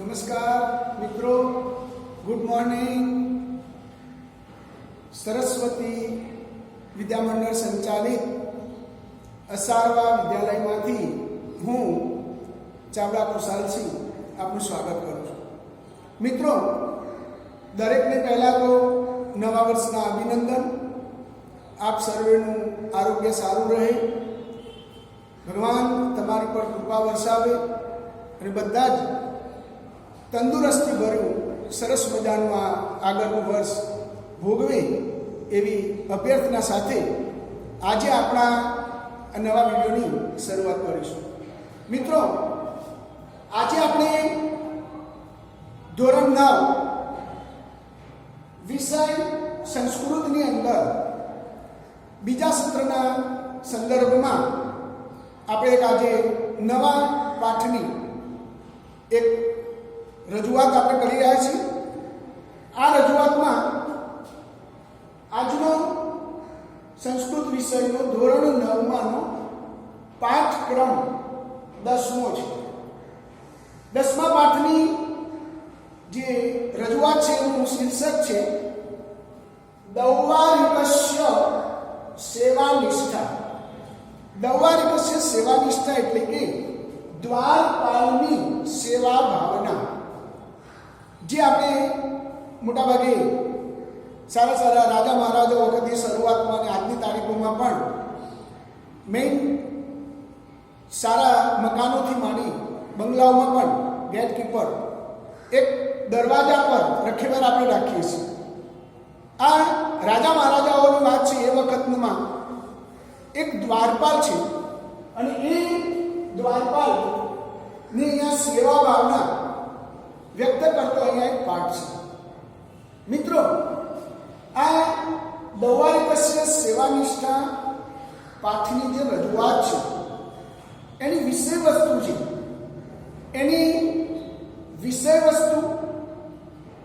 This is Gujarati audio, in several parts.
નમસ્કાર, મિત્રો. ગુડ મોર્નિંગ સરસ્વતી વિદ્યામંડળ સંચાલિત અસારવા વિદ્યાલયમાંથી હું ચાવડા કુશાલસિંહ આપનું સ્વાગત કરું છું. મિત્રો, દરેકને પહેલાં તો નવા વર્ષના અભિનંદન. આપ સર્વેનું આરોગ્ય સારું રહે. ભગવાન તમારી પર કૃપા વરસાવે અને બધા જ તંદુરસ્તી ભર્યું સરસ મજાનું આ આગળનું વર્ષ ભોગવે એવી અભ્યર્થના સાથે આજે આપણા નવા વિડીયોની શરૂઆત કરીશું. મિત્રો, આજે આપણે ધોરણ નવ વિષય સંસ્કૃતની અંદર બીજા સત્રના સંદર્ભમાં આપણે આજે નવા પાઠની એક રજૂઆત આપણે કરી રહ્યા છીએ. આ રજૂઆતમાં આજનો સંસ્કૃત વિષયનો ધોરણ નવમાંનો પાઠક્રમ દસમો છે. દસમા પાઠની જે રજૂઆત છે એનું શીર્ષક છે, દૌવારિકસ્ય સેવાનિષ્ઠા. દૌવારિકસ્ય સેવાનિષ્ઠા એટલે કે દ્વારપાલની સેવા ભાવના જે આપણે મોટાભાગે સારા સારા રાજા મહારાજા વખતે શરૂઆતમાં અને આજની તારીખોમાં પણ મેઇન સારા મકાનોથી માંડી બંગલાઓમાં પણ ગેટકીપર એક દરવાજા પર રખેવાર આપણે રાખીએ છીએ. આ રાજા મહારાજાઓની વાત છે એ વખતમાં એક દ્વારપાલ છે અને એ દ્વારપાલની અહીંયા સેવા ભાવના વ્યક્ત કરતો અહીંયા એક પાઠ છે. મિત્રો, આ દૌવારિકસ્ય સેવાનિષ્ઠા પાઠની જે રજૂઆત છે, એની વિષય વસ્તુ છે. એની વિષય વસ્તુ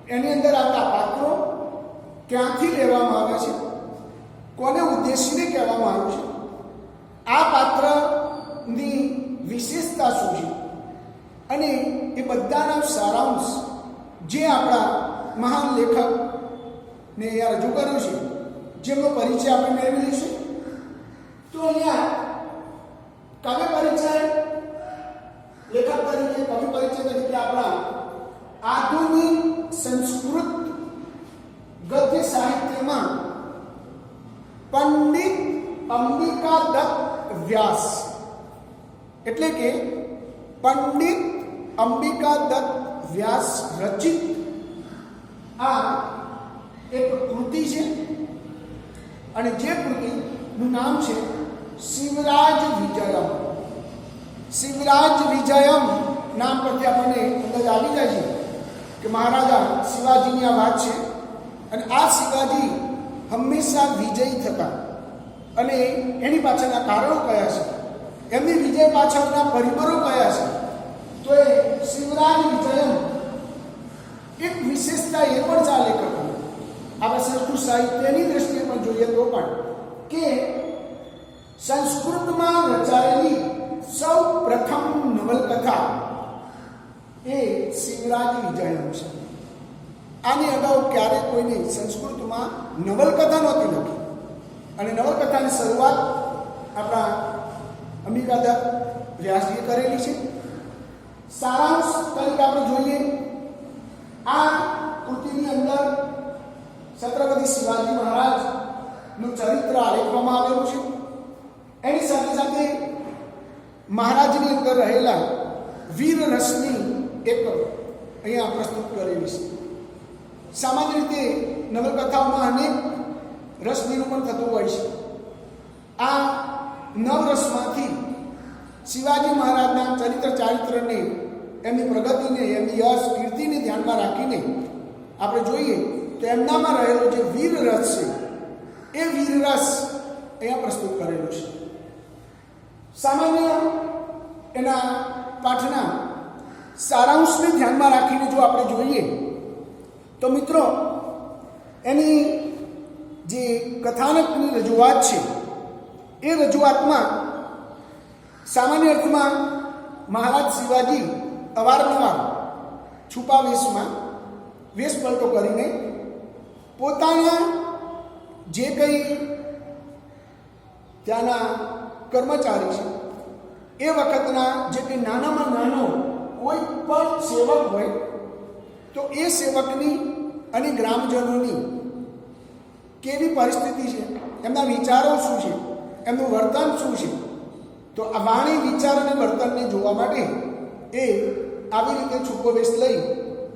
એની અંદર આવતા પાત્રો ક્યાંથી લેવામાં આવે છે? કોને ઉદ્દેશીને કહેવામાં આવ્યું છે? આ પાત્રની વિશેષતા શું છે? અને એ બધાના સારાંશ જે આપણા મહાન લેખક ને અહીંયા રજૂ કર્યું છે, જેમનો પરિચય આપણે મેળવી લઈશું. તો અહીંયા કાવ્ય પરિચય, લેખક તરીકે, કવિ પરિચય તરીકે આપણા આધુનિક સંસ્કૃત ગદ્ય સાહિત્યમાં પંડિત અંબિકા દત્ત વ્યાસ. એટલે કે પંડિત અંબિકા દત્ત વ્યાસ રચિત. આ એક કૃતિ છે. અને જે કૃતિનું નામ છે શિવરાજ વિજયમ. શિવરાજ વિજયમ નામ પરથી આપણને અંદાજ આવી જાય છે કે મહારાજા શિવાજીની આ વાત છે. અને આ શિવાજી હંમેશા વિજયી થતા. અને એની પાછળના કારણો કયા છે? એમની વિજય પાછળના પરિબળો કયા છે? તો એ શિવરાજ વિજયમ એક વિશેષતા એ પણ છે આ લેખકની આપણે સંસ્કૃત સાહિત્યની દ્રષ્ટિએ પણ જોઈએ તો પણ કે સંસ્કૃતમાં રચાયેલી સૌ પ્રથમ નવલકથા એ શિવરાજ વિજયમ છે. આની અગાઉ ક્યારે કોઈને સંસ્કૃતમાં નવલકથા નહોતી લખી. અને નવલકથાની શરૂઆત આપણા અંબિકાદત્ત વ્યાસજીએ કરેલી છે. સારાંશ તરીકે આપણે જોઈએ. આ કૃતિની અંદર છત્રપતિ શિવાજી મહારાજનું ચરિત્ર આલેખવામાં આવેલું છે. એની સાથે સાથે મહારાજની અંદર રહેલા વીર રસની એક અહીંયા પ્રસ્તુત કરેલી છે. સામાન્ય રીતે નવલકથાઓમાં અનેક રસ નિરૂપણ થતું હોય છે. આ નવ રસમાંથી શિવાજી મહારાજના ચરિત્ર ચારિત્રને એમની પ્રગતિને, એમની યશ, કીર્તિને ધ્યાનમાં રાખીને આપણે જોઈએ તો એમનામાં રહેલો જે વીર રસ છે, એ વીર રસ અહીંયા પ્રસ્તુત કરેલો છે. સામાન્ય એના પાઠના સારાંશને ધ્યાનમાં રાખીને જો આપણે જોઈએ તો મિત્રો, એની જે કથાનકની રજૂઆત છે, એ રજૂઆતમાં સામાન્ય અર્થમાં મહારાજ શિવાજી અવારનવાર છુપા વેશમાં વેશ પલટો કરીને પોતાના જે કંઈ ત્યાંના કર્મચારી છે, એ વખતના જે કંઈ નાનામાં નાનો કોઈ પણ સેવક હોય, તો એ સેવકની અને ગ્રામજનોની કેવી પરિસ્થિતિ છે, એમના વિચારો શું છે, એમનું વર્તન શું છે તો આ વાણી વિચાર અને વર્તનને જોવા માટે એ આવી રીતે છૂપો વેશ લઈ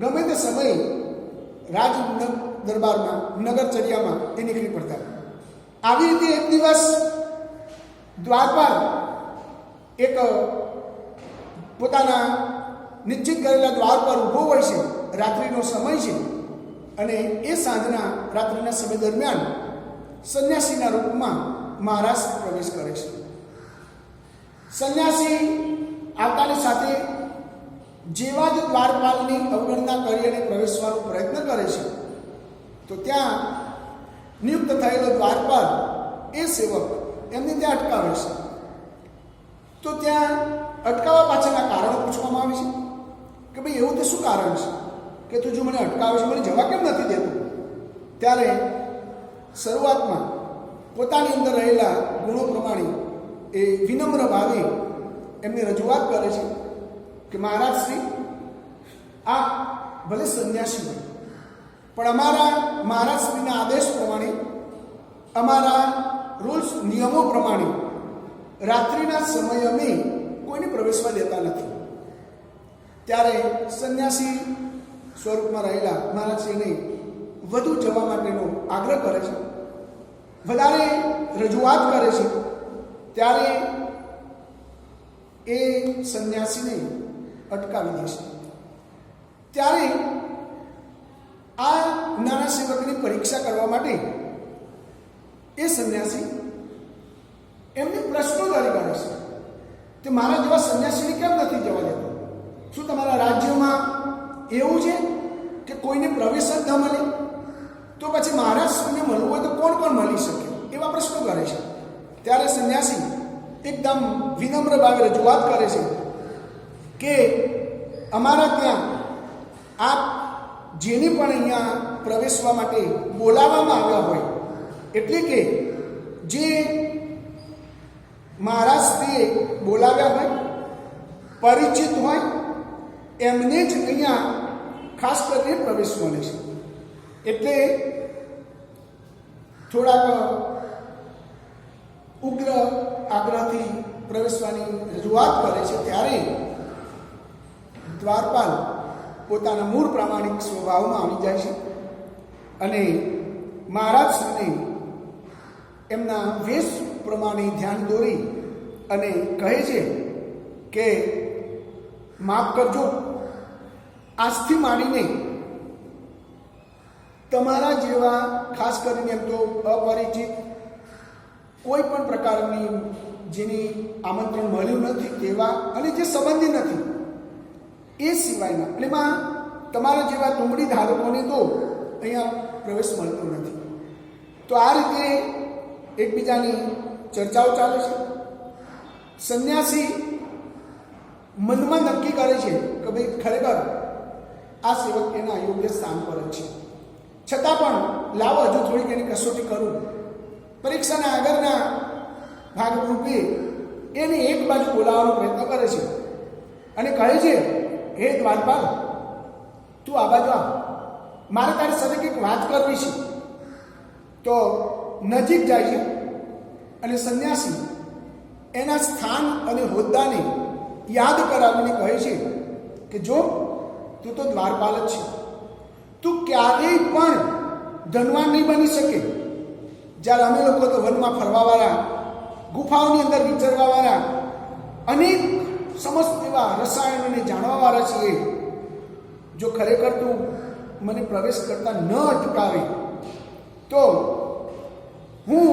ગમે તે સમયે રાજ દરબારમાં, નગરચર્યામાં એ નીકળી પડતા. આવી રીતે એક દિવસ દ્વારપાલ એક પોતાના નિશ્ચિત કરેલા દ્વાર પર ઊભો હોય છે. રાત્રિનો સમય છે અને એ સાંજના રાત્રિના સમય દરમિયાન સંન્યાસીના રૂપમાં મહારાષ્ટ્ર પ્રવેશ કરે છે. સંન્યાસી આવતાની સાથે જેવા જ દ્વારપાલની અવગણના કરી અને પ્રવેશવાનો પ્રયત્ન કરે છે, તો ત્યાં નિયુક્ત થયેલો દ્વારપાલ એ સેવક એમને ત્યાં અટકાવે છે. તો ત્યાં અટકાવવા પાછળના કારણો પૂછવામાં આવે છે કે ભાઈ એવું તો શું કારણ છે કે તું જો મને અટકાવે છે, મને જવા કેમ નથી દેતો? ત્યારે શરૂઆતમાં પોતાની અંદર રહેલા ગુણો પ્રમાણે એ વિનમ્ર ભાવે એમની રજૂઆત કરે છે કે મહારાજ શ્રી, આ ભલે સંન્યાસી હોય, પણ અમારા મહારાજ શ્રીના આદેશ પ્રમાણે, અમારા રૂલ્સ નિયમો પ્રમાણે રાત્રિના સમયે અમે કોઈને પ્રવેશવા દેતા નથી. ત્યારે સંન્યાસી સ્વરૂપમાં રહેલા મહારાજશ્રીને વધુ જવા માટેનો આગ્રહ કરે છે. વધારે રજૂઆત કરે છે. ત્યારે એ સંન્યાસીને અટકાવી દે છે. ત્યારે આ નાના સેવકની પરીક્ષા કરવા માટે એ સંન્યાસી એમને પ્રશ્નો જારી કાઢે છે કે મારા જેવા સંન્યાસીને કેમ નથી જવા દેતો? શું તમારા રાજ્યમાં એવું છે કે કોઈને પ્રવેશ જ ન મળે? તો પછી મહારાષ્ટ્રને મળવું હોય તો કોણ કોણ મળી શકે? એવા પ્રશ્નો કરે છે. ત્યારે સંન્યાસી એકદમ વિનમ્ર ભાવે રજૂઆત કરે છે કે અમારા ત્યાં આપ જેને પણ અહીંયા પ્રવેશવા માટે બોલાવવામાં આવ્યા હોય, એટલે કે જે મહારાષ્ટ્રીએ બોલાવ્યા હોય, પરિચિત હોય, એમને જ અહીંયા ખાસ કરીને પ્રવેશ છે. એટલે થોડાક ઉગ્ર આગ્રહથી પ્રવેશવાની રજૂઆત કરે છે ત્યારે દ્વારપાલ પોતાના મૂળ પ્રામાણિક સ્વભાવમાં આવી જાય છે અને મહારાજશ્રીને એમના વેશ પ્રમાણે ધ્યાન દોરી અને કહે છે કે, માફ કરજો, આજથી માંડીને તમારા જેવા ખાસ કરીને એમ તો અપરિચિત કોઈ પણ પ્રકારની જેની આમંત્રણ મળ્યું નથી તેવા અને જે સંબંધી નથી, એ સિવાયના. એટલે એમાં તમારા જેવા તુંબડી ધારકોને તો અહીંયા પ્રવેશ મળતો નથી. તો આ રીતે એકબીજાની ચર્ચાઓ ચાલે છે. સંન્યાસી મનમાં નક્કી કરે છે કે ભાઈ ખરેખર આ સેવક એના યોગ્ય સ્થાન પર જ છે. છતાં પણ લાવો હજુ થોડીક એની કસોટી કરું. પરીક્ષાના આગળના ભાગરૂપે એને એક બાજુ બોલાવવાનો પ્રયત્ન કરે છે. અને કહે છે, હે દ્વારપાલ, તું આ બાજુ આવ. મારે તારી સાથે કંઈક વાત કરવી છે. તો નજીક જાય છે અને સંન્યાસી એના સ્થાન અને હોદ્દાને યાદ કરાવીને કહે છે કે, જો તું તો દ્વારપાલ જ છે. તું ક્યારેય પણ ધનવાન નહીં બની શકે. જ્યારે અમે લોકો તો વનમાં ફરવાવાળા, ગુફાઓની અંદર વિચરવાવાળા, અનેક સમસ્ત એવા રસાયણોને જાણવાવાળા છીએ, જો ખરેખર તું મને પ્રવેશ કરતા ન અટકાવે, તો હું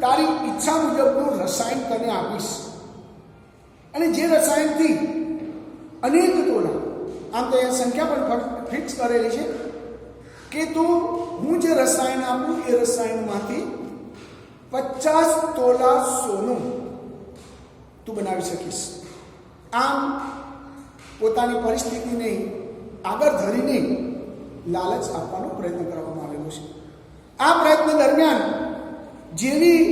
તારી ઈચ્છા મુજબનું રસાયણ તને આપીશ. અને જે રસાયણથી અનેક તોલા, આમ તો એ સંખ્યા પણ ફિક્સ કરેલી છે કે તું હું જે રસાયણ આપું એ રસાયણમાંથી પચાસ તોલા સોનું તું બનાવી શકીશ. આમ પોતાની પરિસ્થિતિને આગળ ધરીને લાલચ આપવાનો પ્રયત્ન કરવામાં આવેલો છે. આ પ્રયત્ન દરમિયાન જેવી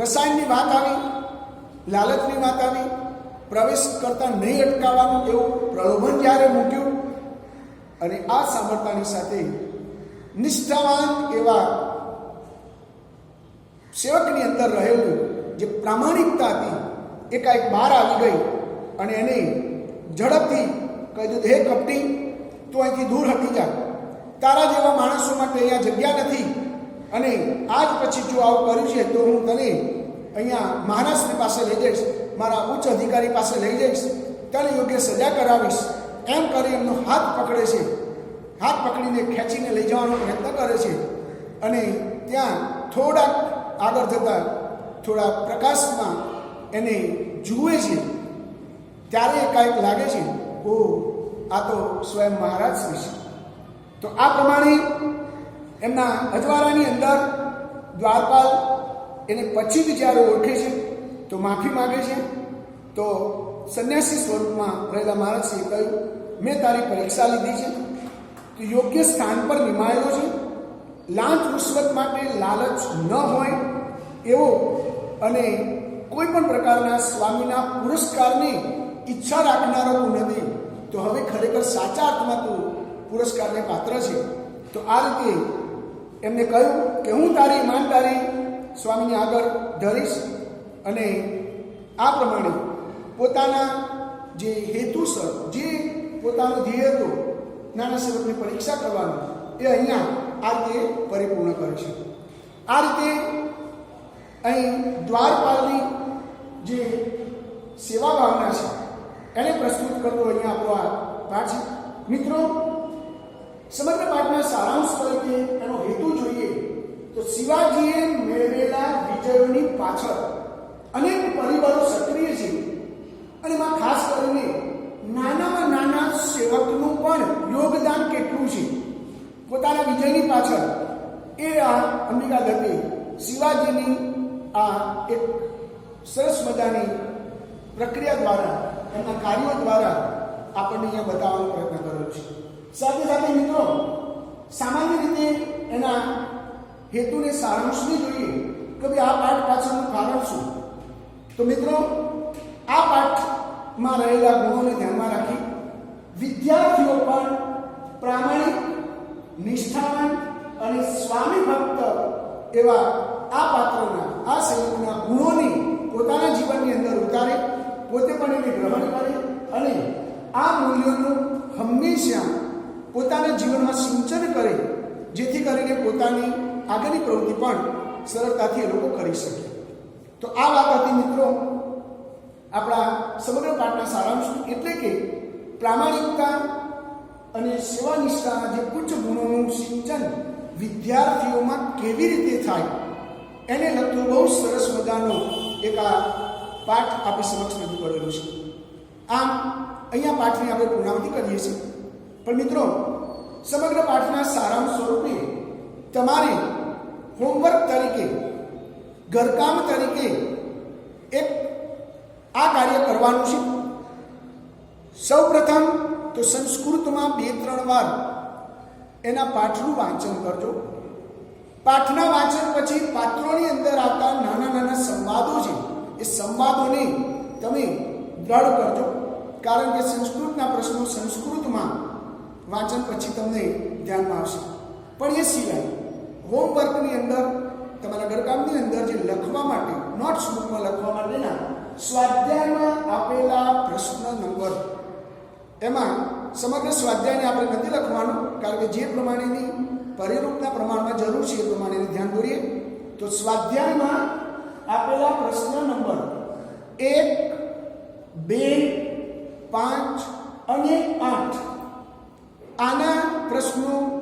રસાયણની વાત આવી, લાલચની વાત આવી, પ્રવેશ કરતા નહીં અટકાવવાનું એવું પ્રલોભન જ્યારે મૂક્યું અને આ સાંભળતાની સાથે નિષ્ઠાવાન એવા સેવકની અંદર રહેલું જે પ્રામાણિકતા હતી એ કાંઈક બહાર આવી ગઈ અને એને ઝડપથી કહી દીધું, હે કપટી, તું અહીંથી દૂર હટી જા. તારા જેવા માણસો માટે અહીંયા જગ્યા નથી અને આજ પછી જો આવું કર્યું છે, તો હું તને અહીંયા મહારાષ્ટ્રની પાસે લઈ જઈશ, મારા ઉચ્ચ અધિકારી પાસે લઈ જઈશ, તને યોગ્ય સજા કરાવીશ. એમ કરી એમનો હાથ પકડે છે. હાથ પકડીને ખેંચીને લઈ જવાનો પ્રયત્ન કરે છે. અને ત્યાં થોડાક આગળ જતાં થોડા પ્રકાશમાં એને જુએ છે. ત્યારે કાંઈક લાગે છે, ઓ, આ તો સ્વયં મહારાજ શ્રી છે. તો આ પ્રમાણે એમના અજવાળાની અંદર દ્વારપાલ એને પછીથી જ્યારે ઓળખે છે, તો માફી માગે છે. તો સંન્યાસી સ્વરૂપમાં રહેલા મહારાજશ્રીએ કહ્યું મેં તારી પરીક્ષા લીધી છે. તું યોગ્ય સ્થાન પર નિમાયેલો છે. લાંચ રૂશ્વત માટે લાલચ ન હોય એવો અને કોઈ પણ પ્રકારના સ્વામીના પુરસ્કારની ઈચ્છા રાખનારો તું નથી. તો હવે ખરેખર સાચા અર્થમાં તું પુરસ્કારને પાત્ર છે. તો આ રીતે એમને કહ્યું કે હું તારી ઈમાનદારી સ્વામીને આગળ ધરીશ અને આ પ્રમાણે પોતાના જે હેતુસર, જે પોતાનો ધ્યેય હતો નાના સેવકની પરીક્ષા કરવાનું, એ અહીંયા આ રીતે પરિપૂર્ણ કરે છે. આ રીતે અહીં દ્વારપાલની જે સેવા ભાવના છે, એને પ્રસ્તુત કરતો અહીંયા આપણો આ પાઠ મિત્રો, સમગ્ર પાઠના સારાંશ તરીકે એનો હેતુ જોઈએ તો શિવાજીએ મેળવેલા વિજયોની પાછળ અનેક પરિબળો સક્રિય છે. અને એમાં ખાસ કરીને નાનામાં નાના સેવકનું પણ યોગદાન કેટલું છે? પોતાના વિજયની પાછળ એ આ અંબિકા દત્તે શિવાજીની આ એક સરસ મજાની પ્રક્રિયા દ્વારા, એમના કાર્યો દ્વારા આપણને અહીંયા બતાવવાનો પ્રયત્ન કર્યો છે. સાથે સાથે મિત્રો, સામાન્ય રીતે એના હેતુને સારાંશને જોઈએ કે ભાઈ આ પાઠ પાછળનું કારણ શું? તો મિત્રો, આ પાઠમાં રહેલા ગુણોને ધ્યાનમાં રાખી વિદ્યાર્થીઓ પણ પ્રામાણિક, નિષ્ઠાવાન અને સ્વામી ભક્ત એવા આ પાત્રના, આ સેવકના ગુણોને પોતાના જીવનની અંદર ઉતારે, પોતે પણ એને ગ્રહણ કરે અને આ મૂલ્યોનું હંમેશા પોતાના જીવનમાં સિંચન કરે, જેથી કરીને પોતાની આગળની પ્રવૃત્તિ પણ સરળતાથી એ લોકો કરી શકે. તો આ વાત હતી મિત્રો આપણા સમગ્ર પાઠના સારાંશ એટલે કે પ્રામાણિકતા અને સેવાનિષ્ઠાના જે ઉચ્ચ ગુણોનું સિંચન વિદ્યાર્થીઓમાં કેવી રીતે થાય, એને લગતું બહુ સરસ મજાનો એક આ પાઠ આપણી સમક્ષ રજૂ કરેલો છે. આમ, અહીંયા પાઠની આપણે પૂર્ણાવતિ કરીએ છીએ. પણ મિત્રો, સમગ્ર પાઠના સારાંશ સ્વરૂપે તમારે હોમવર્ક તરીકે, ઘરકામ તરીકે એક આ કાર્ય કરવાનું છે. સૌપ્રથમ તો સંસ્કૃતમાં બે ત્રણ વાર એના પાઠનું વાંચન કરજો. પાઠના વાંચન પછી પાત્રોની અંદર આવતા નાના નાના સંવાદો છે. એ સંવાદોને તમે દ્રઢ કરજો. કારણ કે સંસ્કૃતના પ્રશ્નો સંસ્કૃતમાં વાંચન પછી તમને ધ્યાનમાં આવશે. પણ એ સિવાય હોમવર્કની અંદર, તમારા ઘરકામની અંદર જે લખવા માટે નોટ્સ બુકમાં લખવા માટેના સ્વાધ્યાયમાં આપેલા પ્રશ્ન નંબર. એમાં સમગ્ર સ્વાધ્યાયને આપણે નથી લખવાનું, કારણ કે જે પ્રમાણેની પરિરૂપના પ્રમાણમાં જરૂર છે એ પ્રમાણે ધ્યાન દોરીએ. તો સ્વાધ્યાયમાં આપેલા પ્રશ્ન નંબર એક, બે, પાંચ અને આઠ. આના પ્રશ્નો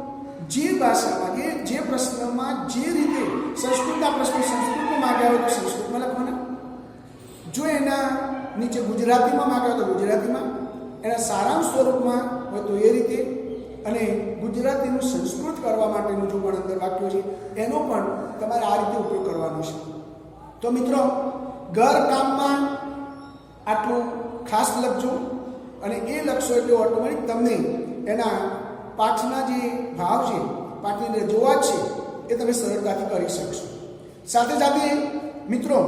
જે ભાષામાં જે જે પ્રશ્નમાં જે રીતે સંસ્કૃતના પ્રશ્નો સંસ્કૃતમાં માગ્યા હોય તો સંસ્કૃતમાં લખવાના. જો એના નીચે ગુજરાતીમાં માગ્યા તો ગુજરાતીમાં, એના સારાંશ સ્વરૂપમાં હોય તો એ રીતે. અને ગુજરાતીનું સંસ્કૃત કરવા માટેનું જો પણ અંદર વાક્યો છે, એનો પણ તમારે આ રીતે ઉપયોગ કરવાનો છે. તો મિત્રો, ઘર કામમાં આટલું ખાસ લખજો અને એ લખશો એટલે ઓટોમેટિક તમને એના પાઠના જે ભાવ છે, પાઠની રજૂઆત છે, એ તમે સરળતાથી કરી શકશો. સાથે સાથે મિત્રો,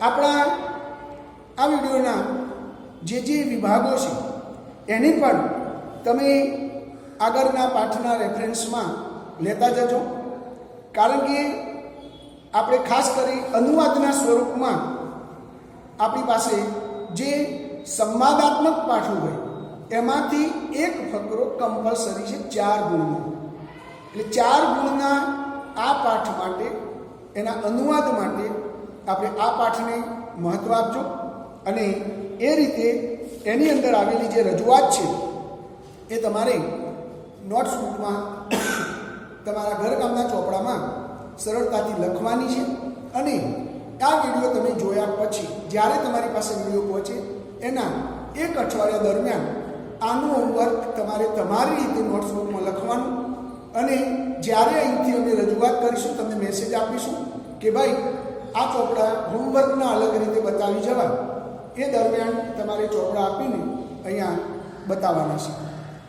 આપણા આ વિડીયોના જે જે વિભાગો છે, એની પણ તમે આગળના પાઠના રેફરન્સમાં લેતા જજો. કારણ કે આપણે ખાસ કરી અનુવાદના સ્વરૂપમાં આપણી પાસે જે સંવાદાત્મક પાઠો હોય, એમાંથી એક ફકરો કમ્પલસરી છે, ચાર ગુણનો. એટલે ચાર ગુણના આ પાઠ માટે, એના અનુવાદ માટે આપણે આ પાઠને મહત્વ આપજો. અને એ રીતે એની અંદર આવેલી જે રજૂઆત છે, એ તમારે નોટ્સ બુકમાં તમારા ઘરકામના ચોપડામાં સરળતાથી લખવાની છે. અને આ વીડિયો તમે જોયા પછી, જ્યારે તમારી પાસે વીડિયો પહોંચે, એના એક અઠવાડિયા દરમિયાન આનું હોમવર્ક તમારે તમારી રીતે નોટ્સ બુકમાં લખવાનું. અને જ્યારે અહીંથી અમે રજૂઆત કરીશું, તમને મેસેજ આપીશું કે ભાઈ, આ ચોપડા હોમવર્કના અલગ રીતે બતાવી જવા. એ દરમિયાન તમારે ચોપડા આપીને અહીંયા બતાવવાના છે.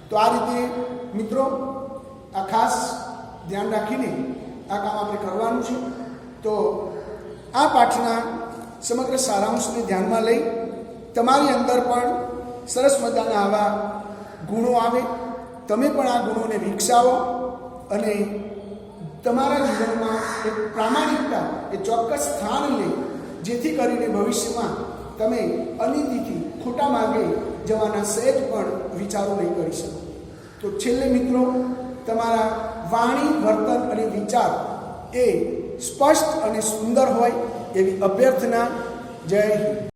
તો આ રીતે મિત્રો, આ ખાસ ધ્યાન રાખીને આ કામ આપણે કરવાનું છે. તો આ પાઠના સમગ્ર સારાંશને ધ્યાનમાં લઈ તમારી અંદર પણ સરસ મજાના આવા ગુણો આવે. તમે પણ આ ગુણોને વિકસાવો અને તમારા જીવનમાં એક પ્રામાણિકતા એ ચોક્કસ સ્થાન લે, જેથી કરીને ભવિષ્યમાં તમે અનિતિથી ખોટા માર્ગે જવાના સહેજ પણ વિચારો નહીં કરી શકો. તો છેલ્લે મિત્રો, તમારા વાણી, વર્તન અને વિચાર એ સ્પષ્ટ અને સુંદર હોય એવી અભ્યર્થના. જય